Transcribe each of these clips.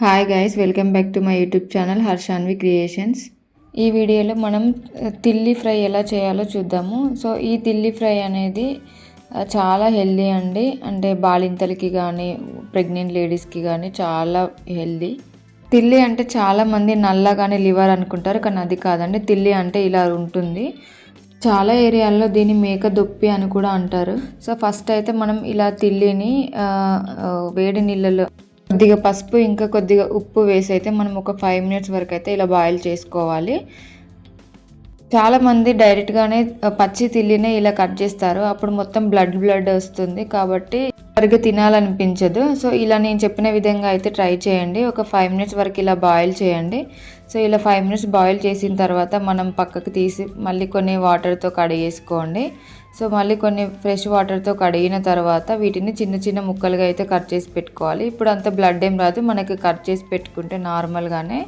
Hi guys welcome back to my YouTube channel Harshanvi creations ఈ వీడియోలో మనం uh, తిల్లి fry ఎలా చేయాలో చూద్దాము. సో ఈ తిల్లి ఫ్రై అనేది uh, చాలా హెల్దీ అండి. అంటే బాలింతలకి కానీ ప్రెగ్నెంట్ లేడీస్కి కానీ చాలా హెల్దీ. తిల్లి అంటే చాలామంది నల్లగానే లివర్ అనుకుంటారు కానీ అది కాదండి. తిల్లి అంటే ఇలా ఉంటుంది. చాలా ఏరియాల్లో దీన్ని మేక దొప్పి అని కూడా అంటారు. సో ఫస్ట్ అయితే మనం ఇలా తిల్లిని uh, వేడి నీళ్ళలో కొద్దిగా పసుపు ఇంకా కొద్దిగా ఉప్పు వేసి అయితే మనం ఒక ఫైవ్ మినిట్స్ వరకు అయితే ఇలా బాయిల్ చేసుకోవాలి. చాలా మంది డైరెక్ట్గానే పచ్చి తిల్లినే ఇలా కట్ చేస్తారు. అప్పుడు మొత్తం బ్లడ్ బ్లడ్ వస్తుంది కాబట్టి సరిగ్గా తినాలనిపించదు. సో ఇలా నేను చెప్పిన విధంగా అయితే ట్రై చేయండి. ఒక ఫైవ్ మినిట్స్ వరకు ఇలా బాయిల్ చేయండి. సో ఇలా ఫైవ్ మినిట్స్ బాయిల్ చేసిన తర్వాత మనం పక్కకు తీసి మళ్ళీ కొన్ని వాటర్తో కడిగేసుకోండి. సో మళ్ళీ కొన్ని ఫ్రెష్ వాటర్తో కడిగిన తర్వాత వీటిని చిన్న చిన్న ముక్కలుగా అయితే కట్ చేసి పెట్టుకోవాలి. ఇప్పుడు అంత బ్లడ్ ఏం రాదు. మనకి కట్ చేసి పెట్టుకుంటే నార్మల్గానే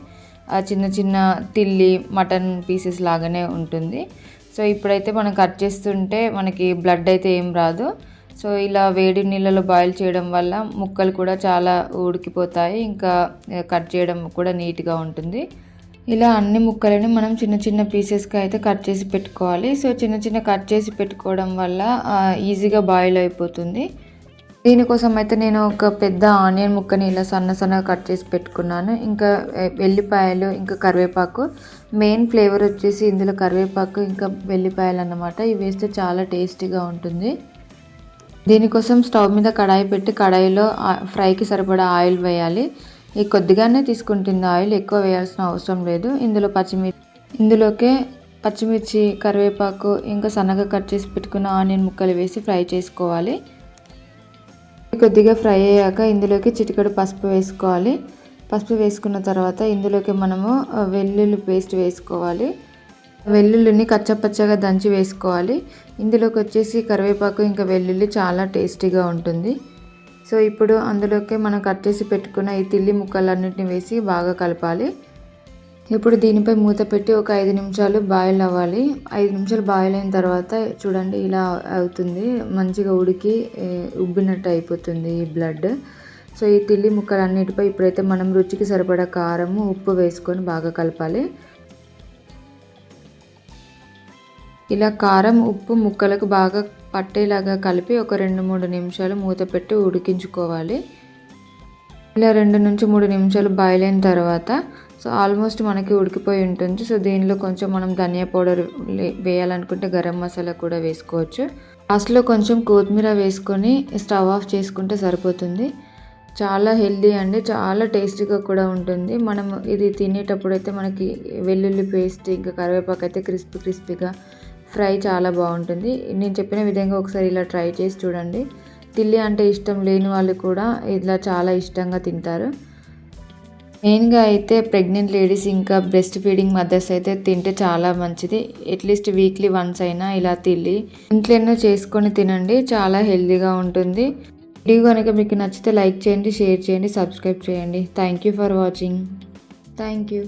ఆ చిన్న చిన్న తిల్లి మటన్ పీసెస్ లాగానే ఉంటుంది. సో ఇప్పుడైతే మనం కట్ చేస్తుంటే మనకి బ్లడ్ అయితే ఏం రాదు. సో ఇలా వేడి నీళ్ళలో బాయిల్ చేయడం వల్ల ముక్కలు కూడా చాలా ఉడికిపోతాయి. ఇంకా కట్ చేయడం కూడా నీట్గా ఉంటుంది. ఇలా అన్ని ముక్కలని మనం చిన్న చిన్న పీసెస్కి అయితే కట్ చేసి పెట్టుకోవాలి. సో చిన్న చిన్న కట్ చేసి పెట్టుకోవడం వల్ల ఈజీగా బాయిల్ అయిపోతుంది. దీనికోసం అయితే నేను ఒక పెద్ద ఆనియన్ ముక్కని ఇలా సన్న సన్నగా కట్ చేసి పెట్టుకున్నాను. ఇంకా వెల్లిపాయలు ఇంకా కరివేపాకు. మెయిన్ ఫ్లేవర్ వచ్చేసి ఇందులో కరివేపాకు ఇంకా వెల్లిపాయలు అన్నమాట. ఇవి వేస్తే చాలా టేస్టీగా ఉంటుంది. దీనికోసం స్టవ్ మీద కడాయి పెట్టి కడాయిలో ఫ్రైకి సరిపడా ఆయిల్ వేయాలి. ఈ కొద్దిగానే తీసుకుంటుంది ఆయిల్ ఎక్కువ వేయాల్సిన అవసరం లేదు. ఇందులో పచ్చిమిర్చి ఇందులోకే పచ్చిమిర్చి కరివేపాకు ఇంకా సన్నగా కట్ చేసి పెట్టుకున్న ఆనియన్ ముక్కలు వేసి ఫ్రై చేసుకోవాలి. కొద్దిగా ఫ్రై అయ్యాక ఇందులోకి చిటికెడు పసుపు వేసుకోవాలి. పసుపు వేసుకున్న తర్వాత ఇందులోకి మనము వెల్లుల్లి పేస్ట్ వేసుకోవాలి. వెల్లుల్లిని కచ్చపచ్చగా దంచి వేసుకోవాలి. ఇందులోకి వచ్చేసి కరివేపాకు ఇంకా వెల్లుల్లి చాలా టేస్టీగా ఉంటుంది. సో ఇప్పుడు అందులోకి మనం కట్ చేసి పెట్టుకున్న ఈ తిల్లి ముక్కలన్నిటిని వేసి బాగా కలపాలి. ఇప్పుడు దీనిపై మూత పెట్టి ఒక ఐదు నిమిషాలు బాయిల్ అవ్వాలి. ఐదు నిమిషాలు బాయిల్ అయిన తర్వాత చూడండి ఇలా అవుతుంది. మంచిగా ఉడికి ఉబ్బినట్టు అయిపోతుంది ఈ బ్లడ్. సో ఈ తిల్లి ముక్కలన్నిటిపై ఇప్పుడైతే మనం రుచికి సరిపడా కారము ఉప్పు వేసుకొని బాగా కలపాలి. ఇలా కారం ఉప్పు ముక్కలకు బాగా పట్టేలాగా కలిపి ఒక రెండు మూడు నిమిషాలు మూత పెట్టి ఉడికించుకోవాలి. ఇలా రెండు నుంచి మూడు నిమిషాలు బాయిల్ అయిన తర్వాత సో ఆల్మోస్ట్ మనకి ఉడికిపోయి ఉంటుంది. సో దీనిలో కొంచెం మనం ధనియా పౌడర్ వేయాలనుకుంటే గరం మసాలా కూడా వేసుకోవచ్చు. లాస్ట్లో కొంచెం కొత్తిమీర వేసుకొని స్టవ్ ఆఫ్ చేసుకుంటే సరిపోతుంది. చాలా హెల్దీ అండి చాలా టేస్టీగా కూడా ఉంటుంది. మనం ఇది తినేటప్పుడు అయితే మనకి వెల్లుల్లి పేస్ట్ ఇంకా కరివేపాకు అయితే క్రిస్పీ క్రిస్పీగా ఫ్రై చాలా బాగుంటుంది. నేను చెప్పిన విధంగా ఒకసారి ఇలా ట్రై చేసి చూడండి. తిల్లి అంటే ఇష్టం లేని వాళ్ళు కూడా ఇలా చాలా ఇష్టంగా తింటారు. మెయిన్గా అయితే ప్రెగ్నెంట్ లేడీస్ ఇంకా బ్రెస్ట్ ఫీడింగ్ మదర్స్ అయితే తింటే చాలా మంచిది. అట్లీస్ట్ వీక్లీ వన్స్ అయినా ఇలా తిల్లి ఇంట్లోనే చేసుకొని తినండి. చాలా హెల్తీగా ఉంటుంది. వీడియో కనుక మీకు నచ్చితే లైక్ చేయండి షేర్ చేయండి సబ్స్క్రైబ్ చేయండి. Thank you for watching. Thank you.